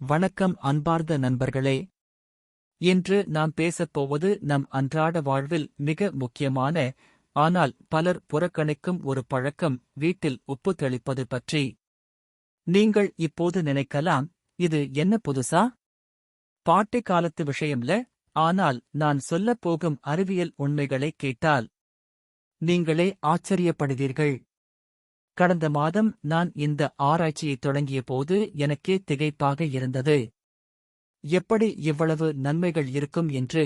வணக்கம் அன்பார்ந்த நண்பர்களே. இன்று நாம் பேசப் போவது நம் அன்றாட வாழ்வில் மிக முக்கியமான ஆனால் பலர் புறக்கணிக்கும் ஒரு பழக்கம் வீட்டில் உப்பு தெளிப்பது பற்றி. நீங்கள் இப்போது நினைக்கலாம் இது என்ன புதுசா? பாட்டி காலத்து விஷயம்ல ஆனால் நான் சொல்லப் போகும் அறிவியல் உண்மைகளை கேட்டால். நீங்களே ஆச்சரியப்படுவீர்கள். கடந்த மாதம் நான் இந்த ஆராய்ச்சியை தொடங்கிய போது எனக்கே திகைப்பாக இருந்தது. எப்படி இவ்வளவு நன்மைகள் இருக்கும் என்று?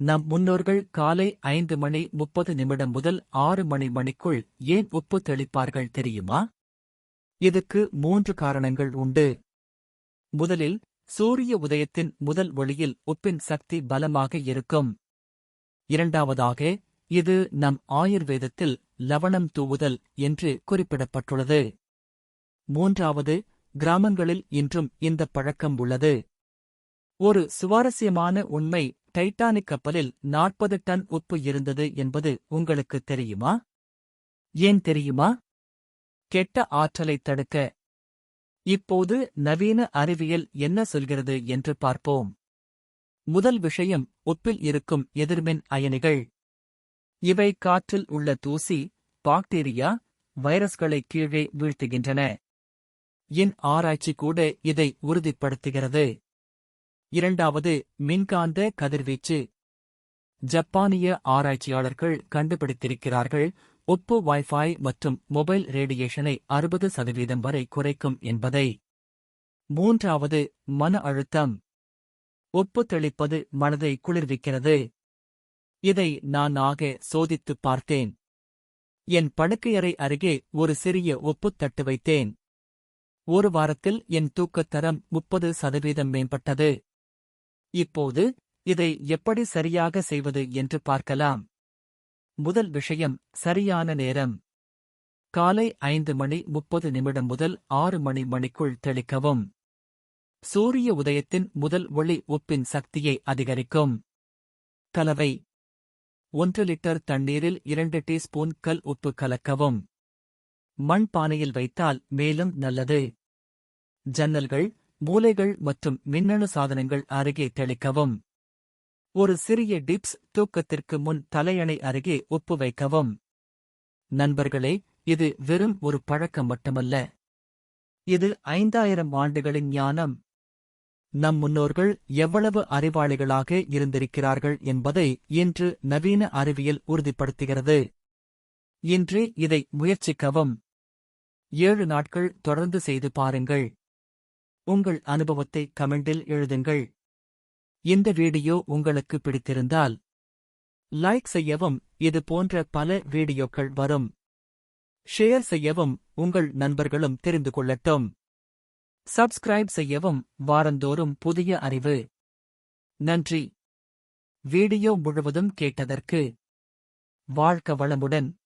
நம் முன்னோர்கள் காலை ஐந்து மணி முப்பது நிமிடம் முதல் ஆறு மணி மணிக்குள் ஏன் உப்பு தெளிப்பார்கள் தெரியுமா? இதுக்கு மூன்று காரணங்கள் உண்டு. முதலில் சூரிய உதயத்தின் முதல் ஒளியில் உப்பின் சக்தி பலமாக இருக்கும். இரண்டாவதாக இது நம் ஆயுர்வேதத்தில் லவணம் தூவுதல் என்று குறிப்பிடப்பட்டுள்ளது. மூன்றாவது கிராமங்களில் இன்றும் இந்த பழக்கம் உள்ளது. ஒரு சுவாரஸ்யமான உண்மை டைட்டானிக் கப்பலில் நாற்பது டன் உப்பு இருந்தது என்பது உங்களுக்கு தெரியுமா? ஏன் தெரியுமா? கெட்ட ஆற்றலை தடுக்க. இப்போது நவீன அறிவியல் என்ன சொல்கிறது என்று பார்ப்போம். முதல் விஷயம் உப்பில் இருக்கும் எதிர்மின் அயனிகள். இவை காற்றில் உள்ள தூசி பாக்டீரியா வைரஸ்களை கீழே வீழ்த்துகின்றன. என் ஆராய்ச்சி கூட இதை உறுதிப்படுத்துகிறது. இரண்டாவது மின்காந்த கதிர்வீச்சு. ஜப்பானிய ஆராய்ச்சியாளர்கள் கண்டுபிடித்திருக்கிறார்கள் உப்பு வைஃபை மற்றும் மொபைல் ரேடியேஷனை அறுபது சதவீதம் வரை குறைக்கும் என்பதை. மூன்றாவது மன அழுத்தம். உப்பு தெளிப்பது மனதை குளிர்விக்கிறது. இதை நான் ஆக சோதித்துப் பார்த்தேன். என் படுக்கையறை அருகே ஒரு சிறிய ஒப்புத்தட்டு வைத்தேன். ஒரு வாரத்தில் என் தூக்கத்தரம் முப்பது சதவீதம் மேம்பட்டது. இப்போது இதை எப்படி சரியாக செய்வது என்று பார்க்கலாம். முதல் விஷயம் சரியான நேரம். காலை ஐந்து மணி முப்பது நிமிடம் முதல் ஆறு மணி மணிக்குள் தெளிக்கவும். சூரிய உதயத்தின் முதல் ஒளி உப்பின் சக்தியை அதிகரிக்கும். கலவை ஒன்று லிட்டர் தண்ணீரில் இரண்டு டீஸ்பூன் கல் உப்பு கலக்கவும். மண் பானையில் வைத்தால் மேலும் நல்லது. ஜன்னல்கள் மூலைகள் மற்றும் மின்னணு சாதனங்கள் அருகே தெளிக்கவும். ஒரு சிறிய டிப்ஸ் தூக்கத்திற்கு முன் தலையணை அருகே உப்பு வைக்கவும். நண்பர்களே இது வெறும் ஒரு பழக்கம் மட்டுமல்ல. இது ஐந்தாயிரம் ஆண்டுகளின் ஞானம். நம் முன்னோர்கள் எவ்வளவு அறிவாளிகளாக இருந்திருக்கிறார்கள் என்பதை இன்று நவீன அறிவியல் உறுதிப்படுத்துகிறது. இன்று இதை முயற்சிக்கவும். ஏழு நாட்கள் தொடர்ந்து செய்து பாருங்கள். உங்கள் அனுபவத்தை கமெண்டில் எழுதுங்கள். இந்த வீடியோ உங்களுக்கு பிடித்திருந்தால் லைக் செய்யவும் இது போன்ற பல வீடியோக்கள் வரும். ஷேர் செய்யவும் உங்கள் நண்பர்களும் தெரிந்து கொள்ளட்டும். சப்ஸ்கிரைப் செய்யவும் வாரந்தோறும் புதிய அறிவு. நன்றி. வீடியோ முழுவதும் கேட்டதற்கு வாழ்க்க வளமுடன்.